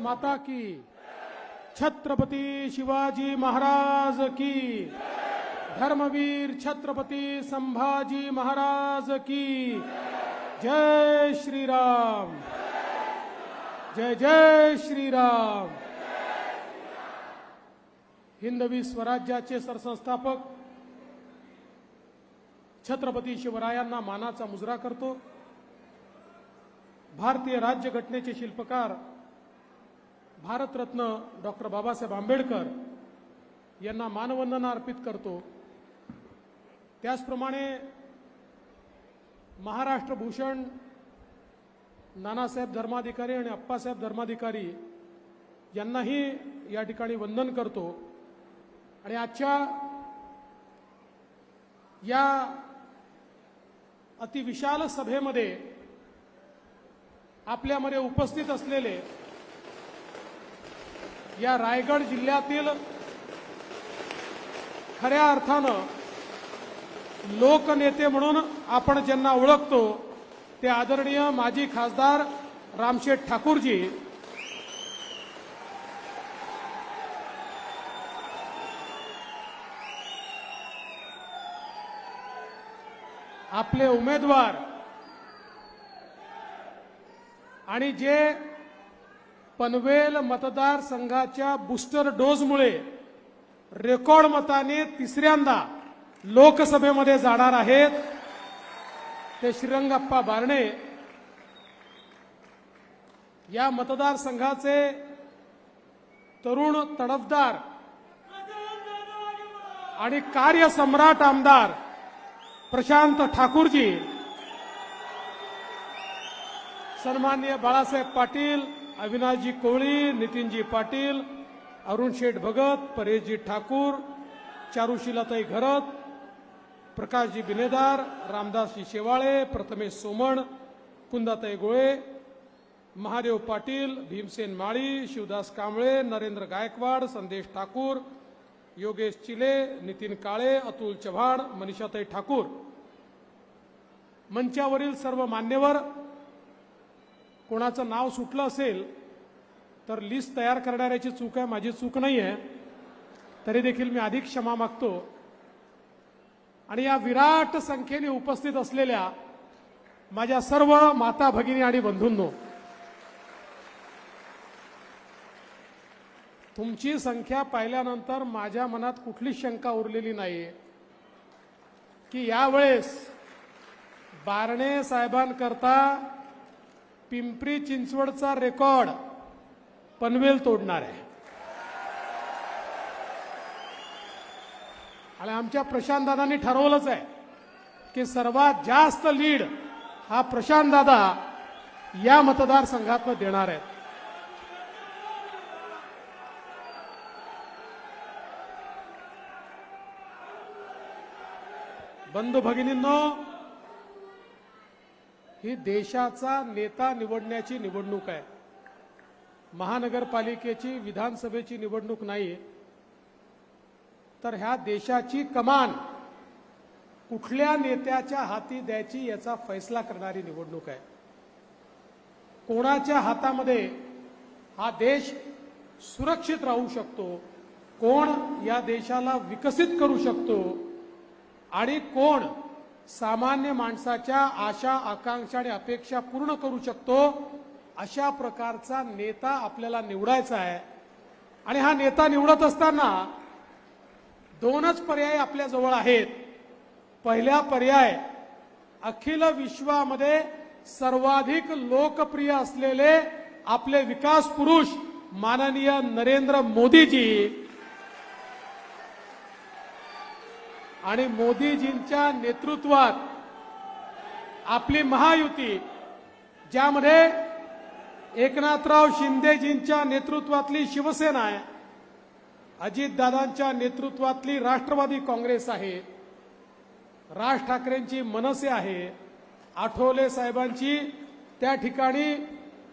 माता की। छत्रपती शिवाजी महाराज की। धर्मवीर छत्रपती संभाजी महाराज की। जय श्रीराम। जय जय श्रीराम। हिंदवी स्वराज्याचे सरसंस्थापक छत्रपती शिवरायांना मानाचा मुजरा करतो. भारतीय राज्यघटनेचे शिल्पकार भारतरत्न डॉक्टर बाबासाहेब आंबेडकर यांना मानवंदना अर्पित करतो. त्याचप्रमाणे महाराष्ट्र भूषण नानासाहेब धर्माधिकारी आणि अप्पासाहेब धर्माधिकारी यांनाही या ठिकाणी वंदन करतो. आणि आजच्या या अतिविशाल सभेमध्ये आपल्यामध्ये उपस्थित असलेले या रायगड जिल्ह्यातील खऱ्या अर्थानं लोकनेते म्हणून आपण ज्यांना ओळखतो ते आदरणीय माजी खासदार रामशेठ ठाकूरजी. आपले उमेदवार आणि जे पनवेल मतदारसंघाच्या बुस्टर डोजमुळे रेकॉर्ड मताने तिसऱ्यांदा लोकसभेमध्ये जाणार आहेत. ते श्रीरंगप्पा बारणे. या मतदारसंघाचे तरुण तडफदार आणि कार्यसम्राट आमदार प्रशांत ठाकूरजी. सन्माननीय बाळासाहेब पाटील अविनाशजी कोळी नितीनजी पाटील अरुण शेठ भगत परेशजी ठाकूर चारुशिलाताई घरत प्रकाशजी बिनेदार रामदासजी शेवाळे प्रथमेश सोमण कुंदाताई गोळे महादेव पाटील भीमसेन माळी शिवदास कांबळे नरेंद्र गायकवाड संदेश ठाकूर योगेश चिले नितीन काळे अतुल चव्हाण मनीषाताई ठाकूर. मंचावरील सर्व मान्यवर कोणाचं नाव सुटलं असेल तर लिस्ट तयार करणाऱ्याची चूक आहे माझी चूक नाही आहे तरी देखील मी अधिक क्षमा मागतो. आणि या विराट संख्येने उपस्थित असलेल्या माझ्या सर्व माता भगिनी आणि बंधूंनो तुमची संख्या पाहिल्यानंतर माझ्या मनात कुठलीच शंका उरलेली नाही की यावेळेस बारणे साहेबांकरता पिंपरी चिंचवडचा रेकॉर्ड पनवेल तोडणार आहे. आणि आमच्या प्रशांत दादांनी ठरवलंच आहे की सर्वात जास्त लीड हा प्रशांत दादा या मतदारसंघातनं देणार आहेत. बंधू भगिनींनो ही देशाचा नेता निवडण्याची निवडणूक आहे. महानगरपालिकेची विधानसभेची निवडणूक नाही तर ह्या देशाची कमान कुठल्या नेत्याच्या हाती द्यायची याचा फैसला करणारी निवडणूक आहे. कोणाच्या हातामध्ये हा देश सुरक्षित राहू शकतो कोण या देशाला विकसित करू शकतो आणि कोण सामान्य माणसाच्या आशा आकांक्षा आणि अपेक्षा पूर्ण करू शकतो अशा प्रकारचा नेता आपल्याला निवडायचा आहे. आणि हा नेता निवडत असताना दोनच पर्याय आपल्याजवळ आहेत. पहिला पर्याय अखिल विश्वामध्ये सर्वाधिक लोकप्रिय असलेले आपले विकास पुरुष माननीय नरेंद्र मोदीजी आणि मोदीजींच्या नेतृत्वात आपली महायुती ज्यामध्ये एकनाथराव शिंदेजींच्या नेतृत्वातली शिवसेना आहे अजितदादांच्या नेतृत्वातली राष्ट्रवादी काँग्रेस आहे राज ठाकरेंची मनसे आहे आठवले साहेबांची त्या ठिकाणी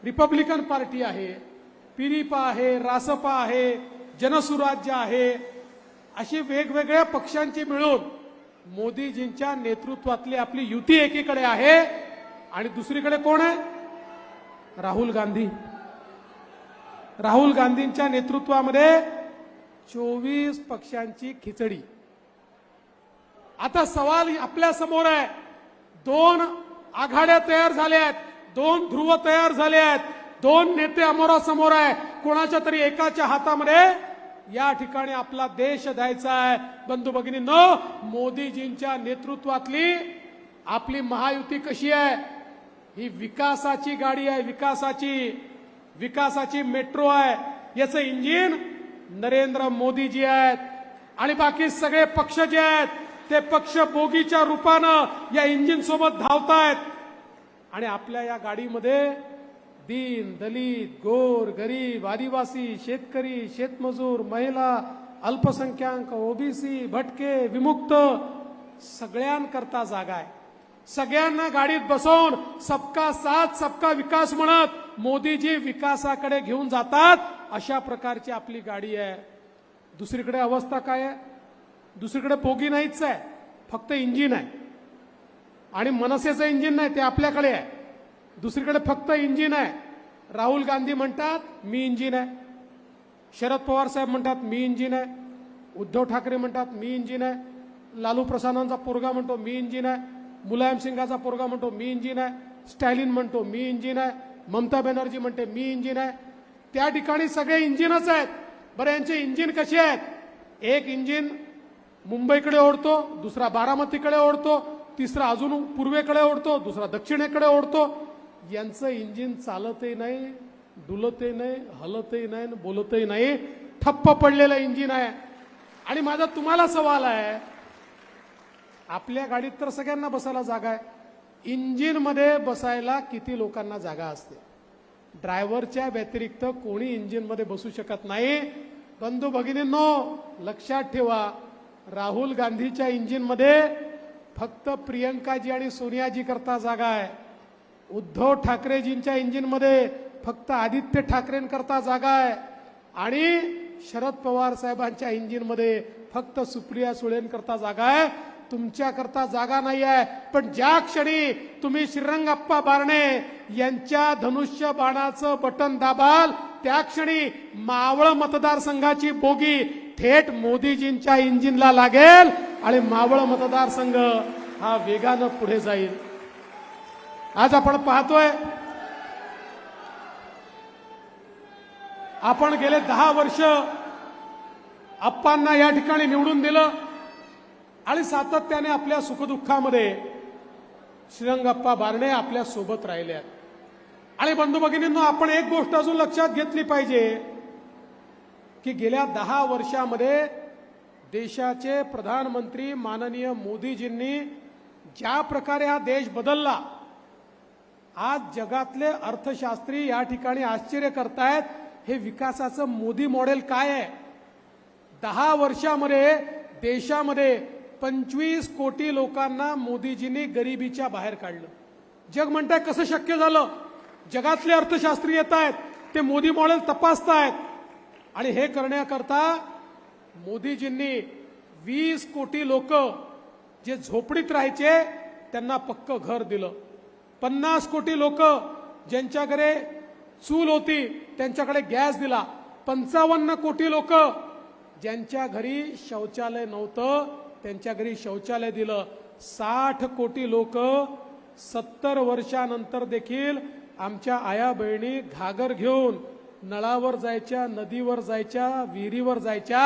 रिपब्लिकन पार्टी आहे पिरिपा आहे रासपा आहे जनसुराज्य आहे अशी वेगवेगळ्या पक्षांची मिळून मोदीजींच्या नेतृत्वातली आपली युती एकीकडे आहे आणि दुसरीकडे कोण आहे? राहुल गांधी. राहुल गांधींच्या नेतृत्वामध्ये चोवीस पक्षांची खिचडी. आता सवाल आपल्यासमोर आहे. दोन आघाड्या तयार झाल्या आहेत दोन ध्रुव तयार झाले आहेत दोन नेते अमोरासमोर आहे. कोणाच्या तरी एकाच्या हातामध्ये या ठिकाणी आपला देश द्यायचा आहे. बंधू भगिनी न मोदीजींच्या नेतृत्वातली आपली महायुती कशी आहे? ही विकासाची गाडी आहे विकासाची विकासाची मेट्रो आहे. याचं इंजिन नरेंद्र मोदीजी आहेत. आणि बाकी सगळे पक्ष जे आहेत ते पक्ष बोगीच्या रूपानं या इंजिन सोबत धावतायत. आणि आपल्या या गाडीमध्ये दीन दलित गोर गरीब आदिवासी शेतकरी शेतमजूर महिला अल्पसंख्याक ओबीसी भटके विमुक्त सगळ्यांकरता जागा आहे. सगळ्यांना गाडीत बसवून सबका साथ सबका विकास म्हणत मोदीजी विकासाकडे घेऊन जातात अशा प्रकारची आपली गाडी आहे. दुसरीकडे अवस्था काय आहे? दुसरीकडे पोगी नाहीच आहे फक्त इंजिन आहे. आणि मनसेचं इंजिन नाही ते आपल्याकडे आहे. दुसरीकडे फक्त इंजिन आहे. राहुल गांधी म्हणतात मी इंजिन आहे. शरद पवार साहेब म्हणतात मी इंजिन आहे. उद्धव ठाकरे म्हणतात मी इंजिन आहे. लालू प्रसादांचा पोरगा म्हणतो मी इंजिन आहे. मुलायम सिंगाचा पोरगा म्हणतो मी इंजिन आहे. स्टॅलिन म्हणतो मी इंजिन आहे. ममता बॅनर्जी म्हणते मी इंजिन आहे. त्या ठिकाणी सगळे इंजिनच आहेत. बरं यांचे इंजिन कसे आहेत? एक इंजिन मुंबईकडे ओढतो दुसरा बारामतीकडे ओढतो तिसरा अजून पूर्वेकडे ओढतो दुसरा दक्षिणेकडे ओढतो यांचं इंजिन चालतही नाही डुलतही नाही हलतही नाही बोलतही नाही. ठप्प पडलेलं इंजिन आहे. आणि माझा तुम्हाला सवाल आहे आपल्या गाडीत तर सगळ्यांना बसायला जागा आहे. इंजिनमध्ये बसायला किती लोकांना जागा असते? ड्रायव्हरच्या व्यतिरिक्त कोणी इंजिनमध्ये बसू शकत नाही? बंधू भगिनींनो लक्षात ठेवा राहुल गांधीच्या इंजिनमध्ये फक्त प्रियंकाजी आणि सोनियाजी करता जागा आहे. उद्धव ठाकरेजींच्या इंजिनमध्ये फक्त आदित्य ठाकरेंकरता जागा आहे. आणि शरद पवार साहेबांच्या इंजिनमध्ये फक्त सुप्रिया सुळेंकरता जागा आहे. तुमच्याकरता जागा नाही आहे. पण ज्या क्षणी तुम्ही श्रीरंगप्पा बारणे यांच्या धनुष्य बाणाचं बटन दाबाल त्या क्षणी मावळ मतदारसंघाची बोगी थेट मोदीजींच्या इंजिनला लागेल आणि मावळ मतदारसंघ हा वेगानं पुढे जाईल. आज आपण पाहतोय आपण गेले दहा वर्ष अप्पांना या ठिकाणी निवडून दिलं आणि सातत्याने आपल्या सुखदुःखामध्ये श्रीरंगप्पा बारणे आपल्यासोबत राहिले आणि बंधू भगिनींनो आपण एक गोष्ट अजून लक्षात घेतली पाहिजे की गेल्या दहा वर्षामध्ये देशाचे प्रधानमंत्री माननीय मोदीजींनी ज्या प्रकारे हा देश बदलला आज जगातले अर्थशास्त्री या ठिकाणी आश्चर्य करतायत हे विकासाचं मोदी मॉडेल काय आहे? दहा वर्षामध्ये देशामध्ये पंचवीस कोटी लोकांना मोदीजींनी गरिबीच्या बाहेर काढलं. जग म्हणताय कसं शक्य झालं? जगातले अर्थशास्त्री येत आहेत ते मोदी मॉडेल तपासतायत. आणि हे करण्याकरता मोदीजींनी वीस कोटी लोक जे झोपडीत राहायचे त्यांना पक्क घर दिलं. पन्नास कोटी लोक ज्यांच्याकडे चूल होती त्यांच्याकडे गॅस दिला. पंचावन्न कोटी लोक ज्यांच्या घरी शौचालय नव्हतं त्यांच्या घरी शौचालय दिलं. साठ कोटी लोक सत्तर वर्षानंतर देखील आमच्या आया बहिणी घागर घेऊन नळावर जायच्या नदीवर जायच्या विहिरीवर जायच्या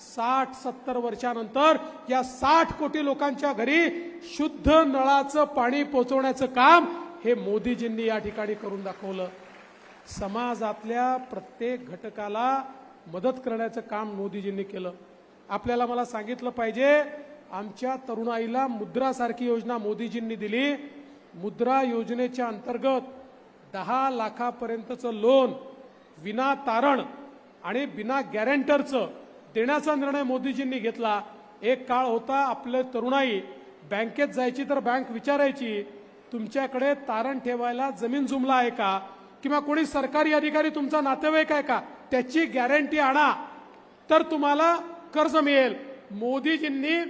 साठ सत्तर वर्षानंतर या साठ कोटी लोकांच्या घरी शुद्ध नळाचं पाणी पोचवण्याचं काम हे मोदीजींनी या ठिकाणी करून दाखवलं. समाजातल्या प्रत्येक घटकाला मदत करण्याचं काम मोदीजींनी केलं. आपल्याला मला सांगितलं पाहिजे आमच्या तरुणाईला मुद्रासारखी योजना मोदीजींनी दिली. मुद्रा योजनेच्या अंतर्गत दहा लाखापर्यंतचं लोन विना तारण आणि बिना गॅरेंटरचं देण्याचा निर्णय मोदीजींनी घेतला. एक काळ होता आपले तरुणाई बँकेत जायची तर बँक विचारायची तुमच्याकडे तारण ठेवायला जमीन जुमला आहे का? किंवा कोणी सरकारी अधिकारी तुमचा नातेवाईक आहे का? त्याची गॅरंटी आणा. तर तुम्हाला कर्ज मिळेल. मोदीजींनी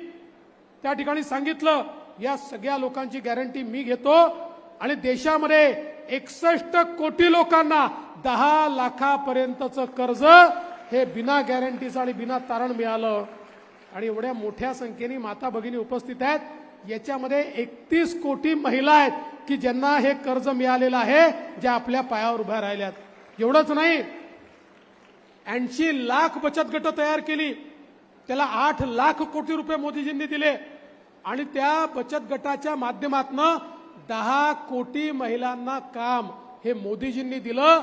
त्या ठिकाणी सांगितलं या सगळ्या लोकांची गॅरंटी मी घेतो. आणि देशामध्ये एकसष्ट कोटी लोकांना दहा लाखापर्यंतचं कर्ज हे बिना गॅरंटीचं आणि बिना तारण मिळालं. आणि एवढ्या मोठ्या संख्येने माता भगिनी उपस्थित आहेत. याच्यामध्ये एकतीस कोटी महिला आहेत की ज्यांना हे कर्ज मिळालेलं आहे ज्या आपल्या पायावर उभ्या राहिल्यात. एवढंच नाही. ऐंशी लाख बचत गट तयार केली. त्याला आठ लाख कोटी रुपये मोदीजींनी दिले. आणि त्या बचत गटाच्या माध्यमातून दहा कोटी महिलांना काम हे मोदीजींनी दिलं.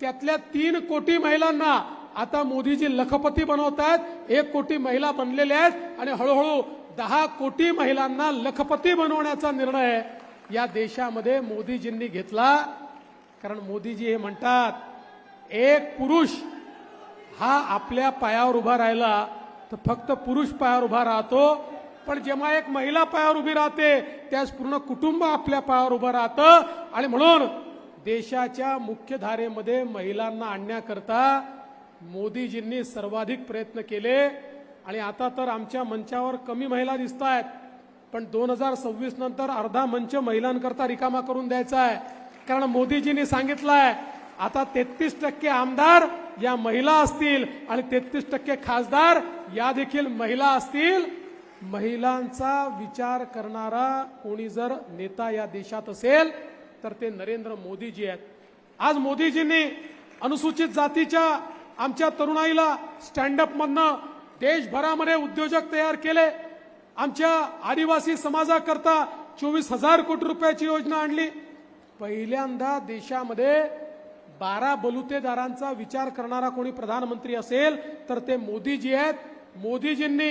त्यातल्या तीन कोटी महिलांना आता मोदीजी लखपती बनवत आहेत एक कोटी महिला बनलेल्या आहेत आणि हळूहळू दहा कोटी महिलांना लखपती बनवण्याचा निर्णय या देशामध्ये मोदीजींनी घेतला. कारण मोदीजी हे म्हणतात एक पुरुष हा आपल्या पायावर उभा राहिला तर फक्त पुरुष पायावर उभा राहतो. पण जेव्हा एक महिला पायावर उभी राहते त्यास पूर्ण कुटुंब आपल्या पायावर उभं राहतं. आणि म्हणून देशाच्या मुख्यधारेमध्ये महिलांना आणण्याकरता मोदीजींनी सर्वाधिक प्रयत्न केले आणि आता तर आमच्या मंचावर कमी महिला दिसत आहेत पण दोन हजार सव्वीस नंतर अर्धा मंच महिलांकरता रिकामा करून द्यायचा आहे. कारण मोदीजींनी सांगितलंय आता तेहतीस टक्के आमदार या महिला असतील आणि तेहतीस टक्के खासदार या देखील महिला असतील. महिलांचा विचार करणारा कोणी जर नेता या देशात असेल तर ते नरेंद्र मोदीजी आहेत. आज मोदीजींनी अनुसूचित जातीच्या आमच्या तरुणाईला स्टँडअप मधनं देशभरामध्ये उद्योजक तयार केले. आमच्या आदिवासी समाजाकरता चोवीस हजार कोटी रुपयाची योजना आणली. पहिल्यांदा देशामध्ये बारा बलुतेदारांचा विचार करणारा कोणी प्रधानमंत्री असेल तर ते मोदीजी आहेत. मोदीजींनी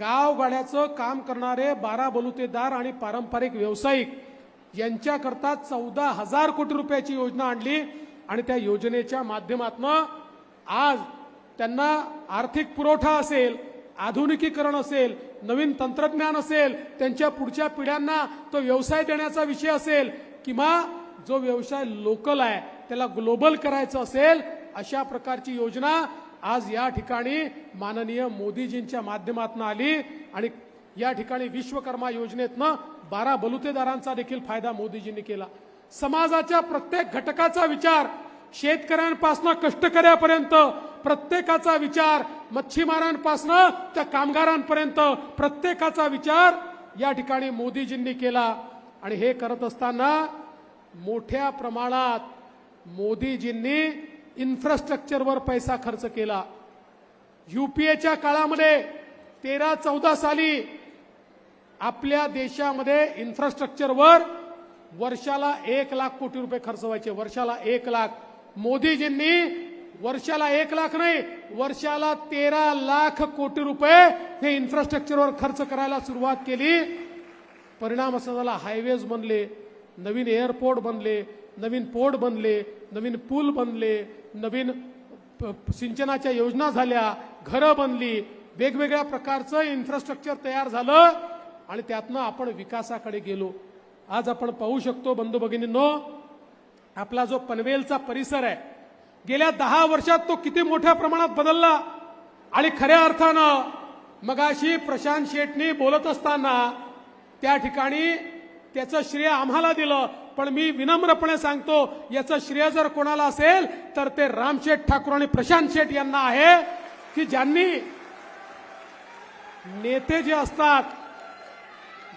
गावगाड्याचं काम करणारे बारा बलुतेदार आणि पारंपरिक व्यावसायिक यांच्याकरता चौदा हजार कोटी रुपयाची योजना आणली आणि त्या योजनेच्या माध्यमातून आज त्यांना आर्थिक पुरवठा असेल आधुनिकीकरण असेल नवीन तंत्रज्ञान असेल त्यांच्या पुढच्या पिढ्यांना तो व्यवसाय देण्याचा विषय असेल किंवा जो व्यवसाय लोकल आहे त्याला ग्लोबल करायचं असेल अशा प्रकारची योजना आज या ठिकाणी माननीय मोदीजींच्या माध्यमातून आली आणि या ठिकाणी विश्वकर्मा योजनेतनं बारा बलुतेदारांचा देखील फायदा मोदीजींनी केला. समाजाच्या प्रत्येक घटकाचा विचार शेतकऱ्यांपासनं कष्टकऱ्यापर्यंत प्रत्येकाचा विचार मच्छीमारांपासनं त्या कामगारांपर्यंत प्रत्येकाचा विचार या ठिकाणी मोदीजींनी केला. आणि हे करत असताना मोठ्या प्रमाणात मोदीजींनी इन्फ्रास्ट्रक्चरवर पैसा खर्च केला. युपीएच्या काळामध्ये तेरा चौदा साली आपल्या देशामध्ये इन्फ्रास्ट्रक्चरवर वर्षाला एक लाख कोटी रुपये खर्च व्हायचे. वर्षाला एक लाख. मोदीजींनी वर्षाला एक लाख नाही वर्षाला तेरा लाख कोटी रुपये हे इन्फ्रास्ट्रक्चरवर खर्च करायला सुरुवात केली. परिणाम असा झाला हायवेज बनले नवीन एअरपोर्ट बनले नवीन पोर्ट बनले नवीन पूल बनले नवीन प- सिंचनाच्या योजना झाल्या घरं बनली वेगवेगळ्या प्रकारचं इन्फ्रास्ट्रक्चर तयार झालं आणि त्यातनं आपण विकासाकडे गेलो. आज आपण पाहू शकतो बंधू भगिनींनो आपला जो पनवेलचा परिसर आहे गेल्या दहा वर्षात तो किती मोठ्या प्रमाणात बदलला? आणि खऱ्या अर्थानं मगाशी प्रशांत शेटनी बोलत असताना त्या ठिकाणी त्याचं श्रेय आम्हाला दिलं. पण मी विनम्रपणे सांगतो याचं श्रेय जर कोणाला असेल तर ते रामशेठ ठाकूर आणि प्रशांत शेठ यांना आहे की ज्यांनी नेते जे असतात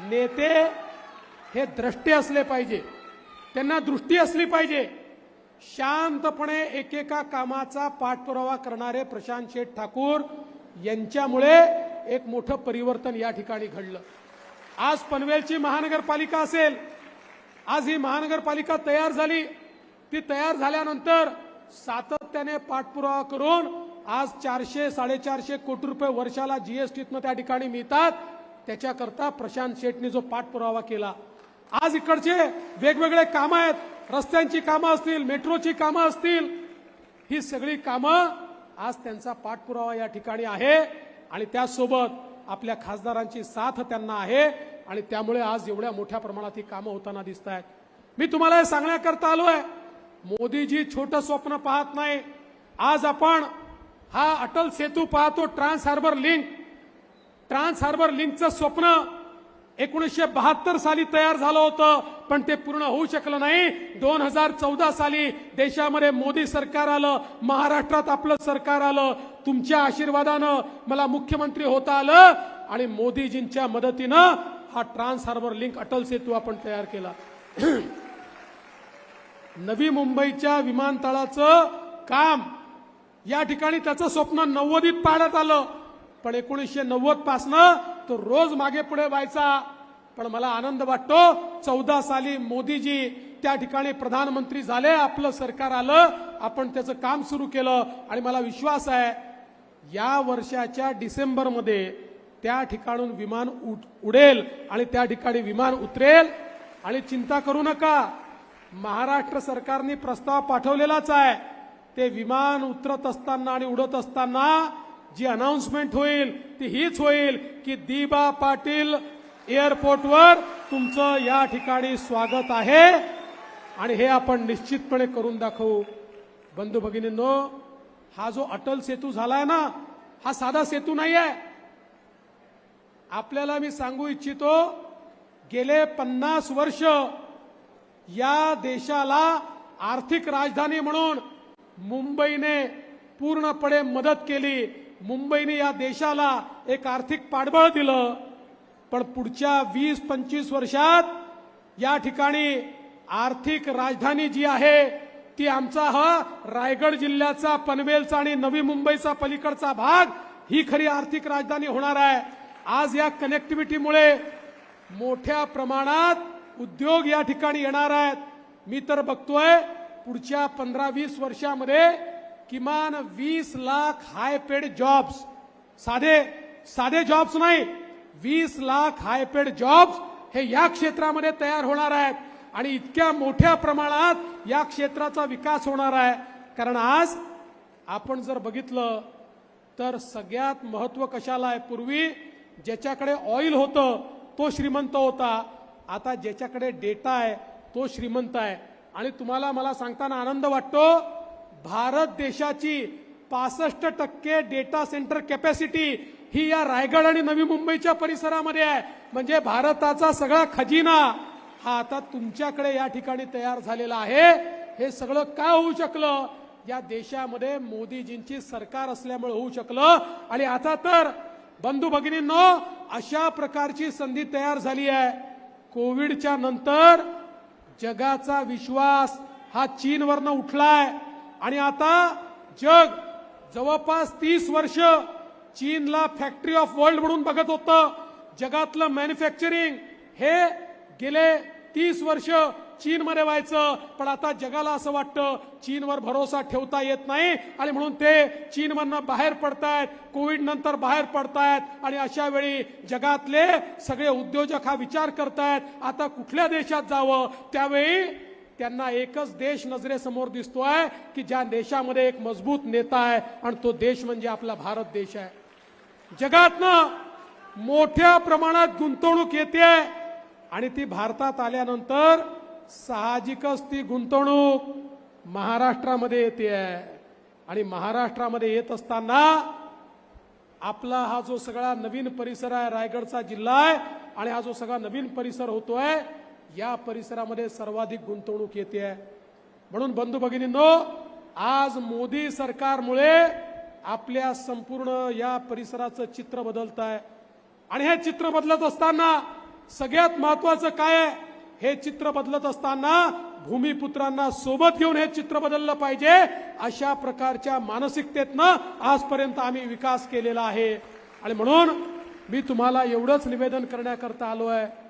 नेते हे द्रष्टे असले पाहिजे. त्यांना दृष्टी असली पाहिजे. शांतपणे एकेका कामाचा पाठपुरावा करणारे प्रशांत शेठ ठाकूर यांच्यामुळे एक मोठं परिवर्तन या ठिकाणी घडलं. आज पनवेलची महानगरपालिका असेल आज ही महानगरपालिका तयार झाली. ती तयार झाल्यानंतर सातत्याने पाठपुरावा करून आज चारशे साडेचारशे कोटी रुपये वर्षाला जीएसटीतनं त्या ठिकाणी मिळतात. त्याच्याकरता प्रशांत शेटने जो पाठपुरावा केला आज इकडचे वेगवेगळे कामं आहेत. रस्त्यांची कामं असतील मेट्रोची कामं असतील ही सगळी कामं आज त्यांचा पाठपुरावा या ठिकाणी आहे. आणि त्याचसोबत आपल्या खासदारांची साथ त्यांना आहे. आणि त्यामुळे आज एवढ्या मोठ्या प्रमाणात ही कामं होताना दिसत आहेत. मी तुम्हाला हे सांगण्याकरता आहे मोदीजी छोटं स्वप्न पाहत नाही. आज आपण हा अटल सेतू पाहतो trans harbour link. Trans harbour लिंकचं स्वप्न एकोणीसशे बहात्तर साली तयार झालं होतं पण ते पूर्ण होऊ शकलं नाही. दोन हजार चौदा साली देशामध्ये मोदी सरकार आलं महाराष्ट्रात आपलं सरकार आलं. तुमच्या आशीर्वादानं मला मुख्यमंत्री होता आलं आणि मोदीजींच्या मदतीनं हा trans harbour link Atal Setu आपण तयार केला. नवी मुंबईच्या विमानतळाचं काम या ठिकाणी त्याचं स्वप्न नव्वदीत पाडण्यात आलं. पण एकोणीसशे नव्वद पासनं तो रोज मागे पुढे व्हायचा. पण मला आनंद वाटतो चौदा साली मोदीजी त्या ठिकाणी प्रधानमंत्री झाले आपलं सरकार आलं आपण त्याचं काम सुरू केलं. आणि मला विश्वास आहे या वर्षाच्या डिसेंबरमध्ये त्या ठिकाणून विमान उडेल आणि त्या ठिकाणी विमान उतरेल. आणि चिंता करू नका महाराष्ट्र सरकारने प्रस्ताव पाठवलेलाच आहे. ते विमान उतरत असताना आणि उडत असताना जी अनाउन्समेंट होईल ती हीच होईल की दिबा पाटील एअरपोर्टवर तुमचं या ठिकाणी स्वागत आहे. आणि हे आपण निश्चितपणे करून दाखवू. बंधू भगिनींनो हा जो अटल सेतू झालाय ना हा साधा सेतू नाही आहे आपल्याला मी सांगू इच्छितो गेले पन्नास वर्ष या देशाला आर्थिक राजधानी म्हणून मुंबईने पूर्णपणे मदत केली. मुंबईने या देशाला एक आर्थिक पाठबळ दिलं. पण पुढच्या वीस पंचवीस वर्षात या ठिकाणी आर्थिक राजधानी जी आहे ती आमचा हा रायगड जिल्ह्याचा पनवेलचा आणि नवी मुंबईचा पलीकडचा भाग ही खरी आर्थिक राजधानी होणार आहे. आज या कनेक्टिव्हिटीमुळे मोठ्या प्रमाणात उद्योग या ठिकाणी येणार आहेत. मी तर बघतोय पुढच्या पंधरा वीस वर्षामध्ये किमान वीस लाख हाय पेड जॉब्स साधे साधे जॉब्स नाही. वीस लाख हाय पेड जॉब्स हे या क्षेत्रामध्ये तयार होणार आहेत. आणि इतक्या मोठ्या प्रमाणात या क्षेत्राचा विकास होणार आहे. कारण आज आपण जर बघितलं तर सगळ्यात महत्त्व कशाला आहे? पूर्वी ज्याच्याकडे ऑइल होतं तो श्रीमंत होता. आता ज्याच्याकडे डेटा आहे तो श्रीमंत आहे. आणि तुम्हाला मला सांगताना आनंद वाटतो भारत देशाची पासष्ट टक्के डेटा सेंटर कॅपॅसिटी ही या रायगड आणि नवी मुंबईच्या परिसरामध्ये आहे. म्हणजे भारताचा सगळा खजिना हा आता तुमच्याकडे या ठिकाणी तयार झालेला आहे. हे सगळं का होऊ शकलं? या देशामध्ये मोदीजींची सरकार असल्यामुळे होऊ शकलं. आणि आता तर बंधू भगिनींनो अशा प्रकारची संधी तयार झाली आहे. कोविडच्या नंतर जगाचा विश्वास हा चीनवरनं उठलाय. आणि आता जग जवळपास तीस वर्ष चीनला फॅक्टरी ऑफ वर्ल्ड म्हणून बघत होतं. जगातलं मॅन्युफॅक्चरिंग हे गेले तीस वर्ष चीनमध्ये व्हायचं. पण आता जगाला असं वाटतं चीनवर भरोसा ठेवता येत नाही. आणि म्हणून ते चीनमधनं बाहेर पडतायत कोविड नंतर बाहेर पडतायत. आणि अशा वेळी जगातले सगळे उद्योजक हा विचार करतायत आता कुठल्या देशात जावं? त्यावेळी त्यांना एकच देश नजरेसमोर दिसतोय की ज्या देशामध्ये एक मजबूत नेता आहे आणि तो देश म्हणजे आपला भारत देश आहे. जगातनं मोठ्या प्रमाणात गुंतवणूक येते आणि ती भारतात आल्यानंतर साहजिकच ती गुंतवणूक महाराष्ट्रामध्ये येते आहे. आणि महाराष्ट्रामध्ये येत असताना आपला हा जो सगळा नवीन परिसर आहे रायगडचा जिल्हा आहे आणि हा जो सगळा नवीन परिसर होतोय या परिसरामध्ये सर्वाधिक गुंतवणूक येते आहे. म्हणून बंधू भगिनींनो आज मोदी सरकारमुळे आपल्या संपूर्ण या परिसराचं चित्र बदलत आहे. आणि हे चित्र बदलत असताना सगळ्यात महत्वाचं काय आहे? हे चित्र बदलत असताना भूमिपुत्रांना सोबत घेऊन हे चित्र बदललं पाहिजे अशा प्रकारच्या मानसिकतेतनं आजपर्यंत आम्ही विकास केलेला आहे. आणि म्हणून मी तुम्हाला एवढंच निवेदन करण्याकरता आलो आहे.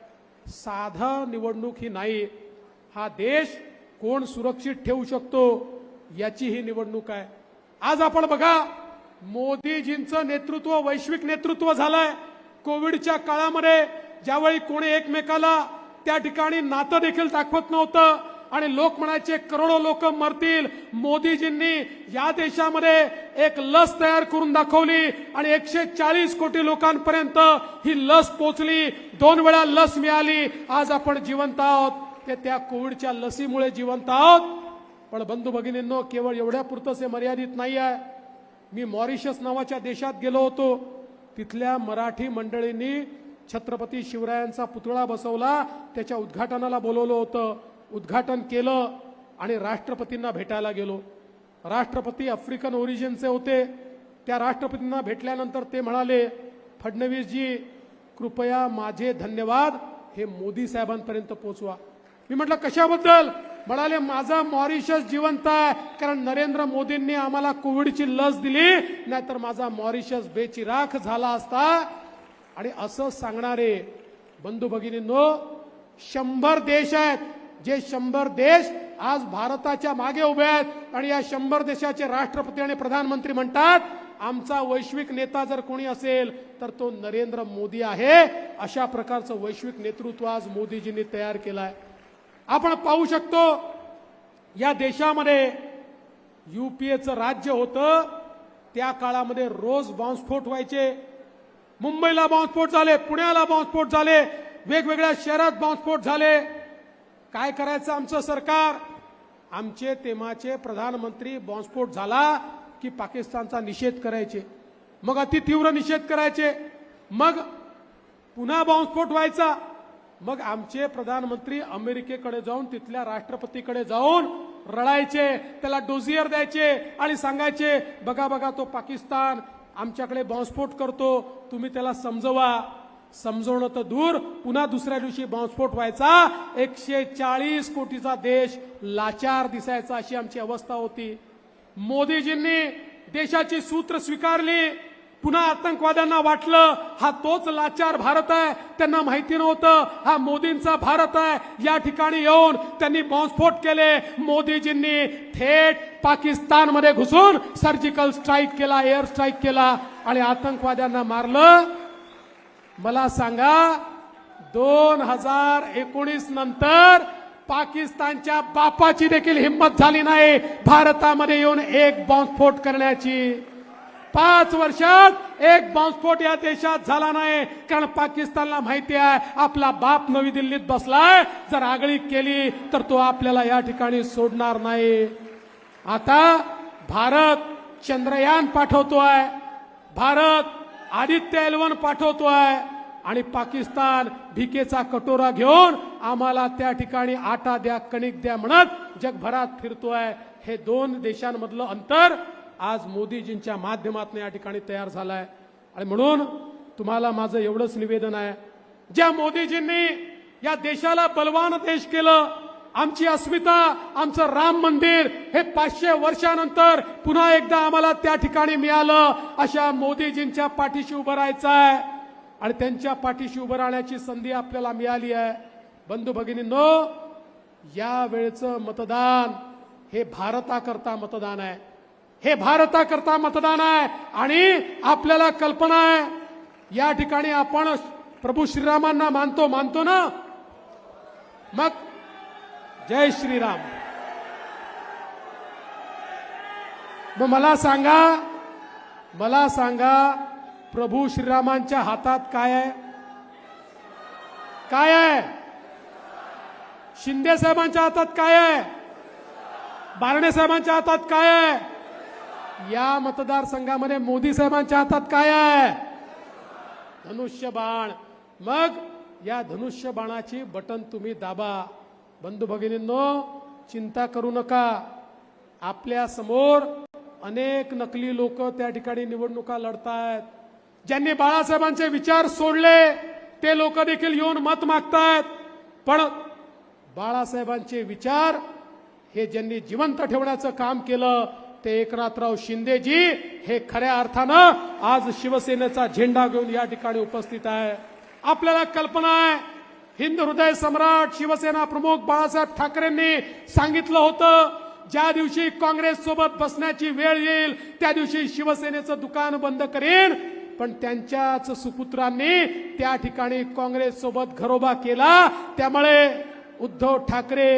साधा निवडणूक ही नाही. हा देश कोण सुरक्षित ठेवू शकतो याची ही निवडणूक आहे. आज आपण बघा मोदीजींचं नेतृत्व वैश्विक नेतृत्व झालंय. कोविडच्या काळामध्ये ज्यावेळी कोणी एकमेकाला त्या ठिकाणी नातं देखील दाखवत नव्हतं आणि लोक म्हणायचे करोडो लोक मरतील. मोदीजींनी या देशामध्ये एक लस तयार करून दाखवली आणि एकशे चाळीस कोटी लोकांपर्यंत ही लस पोचली दोन वेळा लस मिळाली. आज आपण जिवंत आहोत. ते त्या कोविडच्या लसीमुळे जिवंत आहोत. पण बंधू भगिनींनो केवळ एवढ्या पुरतंच हे मर्यादित नाही आहे. मी मॉरिशस नावाच्या देशात गेलो होतो. तिथल्या मराठी मंडळींनी छत्रपती शिवरायांचा पुतळा बसवला. त्याच्या उद्घाटनाला बोलवलं होतं. उद्घाटन केलं आणि राष्ट्रपतींना भेटायला गेलो. राष्ट्रपती आफ्रिकन ओरिजिनचे होते. त्या राष्ट्रपतींना भेटल्यानंतर ते म्हणाले फडणवीसजी कृपया माझे धन्यवाद. हे मोदी साहेबांपर्यंत पोचवा. मी म्हटलं कशाबद्दल? म्हणाले माझा मॉरिशस जिवंत आहे. कारण नरेंद्र मोदींनी आम्हाला कोविडची लस दिली. नाहीतर माझा मॉरिशस बेचिराख झाला असता. आणि असं सांगणारे बंधू भगिनींनो शंभर देश आहेत जे शंभर देश आज भारताच्या मागे उभे आहेत आणि या शंभर देशाचे राष्ट्रपती आणि प्रधानमंत्री म्हणतात आमचा वैश्विक नेता जर कोणी असेल तर तो नरेंद्र मोदी आहे. अशा प्रकारचं वैश्विक नेतृत्व आज मोदीजींनी तयार केलं आहे आपण पाहू शकतो या देशामध्ये युपीएचं राज्य होतं. त्या काळामध्ये रोज बॉम्बस्फोट व्हायचे. मुंबईला बॉम्बस्फोट झाले पुण्याला बॉम्बस्फोट झाले वेगवेगळ्या शहरात बॉम्बस्फोट झाले. काय करायचं आमचं सरकार? आमचे तेमाचे प्रधानमंत्री बॉम्बस्फोट झाला की पाकिस्तानचा निषेध करायचे. मग अति तीव्र निषेध करायचे. मग पुन्हा बॉम्बस्फोट व्हायचा. मग आमचे प्रधानमंत्री अमेरिकेकडे जाऊन तिथल्या राष्ट्रपतीकडे जाऊन रडायचे त्याला डोझियर द्यायचे आणि सांगायचे बघा बघा तो पाकिस्तान आमच्याकडे बॉम्बस्फोट करतो तुम्ही त्याला समजवा. समजवणं तर दूर. पुन्हा दुसऱ्या दिवशी बॉम्बस्फोट व्हायचा. एकशे चाळीस कोटीचा देश लाचार दिसायचा अशी आमची अवस्था होती. मोदीजींनी देशाची सूत्र स्वीकारली. पुन्हा आतंकवाद्यांना वाटलं हा तोच लाचार भारत आहे. त्यांना माहिती नव्हतं हा मोदींचा भारत आहे. या ठिकाणी येऊन त्यांनी बॉम्बस्फोट केले. मोदीजींनी थेट पाकिस्तानमध्ये घुसून सर्जिकल स्ट्राईक केला एअर स्ट्राईक केला आणि आतंकवाद्यांना मारलं. मला सांगा दोन हजार एकोणीस नंतर पाकिस्तानच्या बापाची देखील हिंमत झाली नाही भारतामध्ये येऊन एक बॉम्बस्फोट करण्याची. पाच वर्षात एक बॉम्बस्फोट या देशात झाला नाही. कारण पाकिस्तानला माहिती आहे आपला बाप नवी दिल्लीत बसलाय. जर आगळी केली तर तो आपल्याला या ठिकाणी सोडणार नाही. आता भारत चंद्रयान पाठवतोय. भारत आदित्य एलवन पाठवतोय. आणि पाकिस्तान भिकेचा कटोरा घेऊन आम्हाला त्या ठिकाणी आटा द्या कणिक द्या म्हणत जगभरात फिरतोय. हे दोन देशांमधलं अंतर आज मोदीजींच्या माध्यमातून या ठिकाणी तयार झालाय. आणि म्हणून तुम्हाला माझं एवढंच निवेदन आहे. ज्या मोदीजींनी या देशाला बलवान देश केलं आमची अस्मिता आमचं राम मंदिर हे पाचशे वर्षानंतर पुन्हा एकदा आम्हाला त्या ठिकाणी मिळालं. अशा मोदीजींच्या पाठीशी उभं राहायचं आहे. आणि त्यांच्या पाठीशी उभं राहण्याची संधी आपल्याला मिळाली आहे. बंधू भगिनींनो या वेळचं मतदान हे भारताकरता मतदान आहे. हे भारताकरता मतदान आहे. आणि आपल्याला कल्पना आहे या ठिकाणी आपण प्रभू श्रीरामांना मानतो मानतो ना? मग जय श्रीराम. मग मला सांगा मला सांगा प्रभू श्रीरामांच्या हातात काय आहे? काय आहे? शिंदे साहेबांच्या हातात काय आहे? बारणे साहेबांच्या हातात काय आहे? या मतदारसंघामध्ये मोदी साहेबांच्या हातात काय आहे? धनुष्यबाण. मग या धनुष्यबाणाची बटन तुम्ही दाबा. बंधू भगिनींनो चिंता करू नका. आपल्यासमोर अनेक नकली लोक त्या ठिकाणी निवडणुका लढतायत. ज्यांनी बाळासाहेबांचे विचार सोडले ते लोक देखील येऊन मत मागतायत. पण बाळासाहेबांचे विचार हे ज्यांनी जिवंत ठेवण्याचं काम केलं ते एकनाथराव शिंदेजी हे खऱ्या अर्थानं आज शिवसेनेचा झेंडा घेऊन या ठिकाणी उपस्थित आहे. आपल्याला कल्पना आहे हिंद हृदय सम्राट शिवसेना प्रमुख बाळासाहेब ठाकरेंनी सांगितलं होतं ज्या दिवशी काँग्रेस सोबत बसण्याची वेळ येईल त्या दिवशी शिवसेनेचं दुकान बंद करेन. पण त्यांच्याच सुपुत्रांनी त्या ठिकाणी काँग्रेस सोबत घरोबा केला. त्यामुळे उद्धव ठाकरे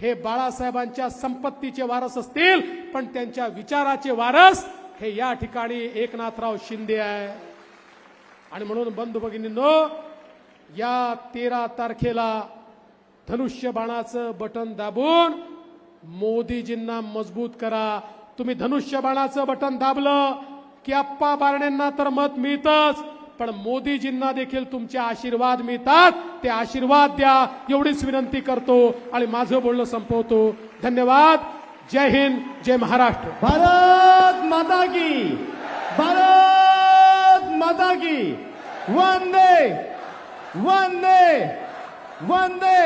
हे बाळासाहेबांच्या संपत्तीचे वारस असतील पण त्यांच्या विचाराचे वारस हे या ठिकाणी एकनाथराव शिंदे आहे. आणि म्हणून बंधू भगिनींनो या तेरा तारखेला धनुष्यबाणाचं बटन दाबून मोदीजींना मजबूत करा. तुम्ही धनुष्यबाणाचं बटन दाबलं की आप्पा बारण्यांना तर मत मिळतच पण मोदीजींना देखील तुमचे आशीर्वाद मिळतात. ते आशीर्वाद द्या एवढीच विनंती करतो आणि माझं बोलणं संपवतो. धन्यवाद. जय हिंद जय महाराष्ट्र. भारत माता की भारत माता की. वंदे वंदे वंदे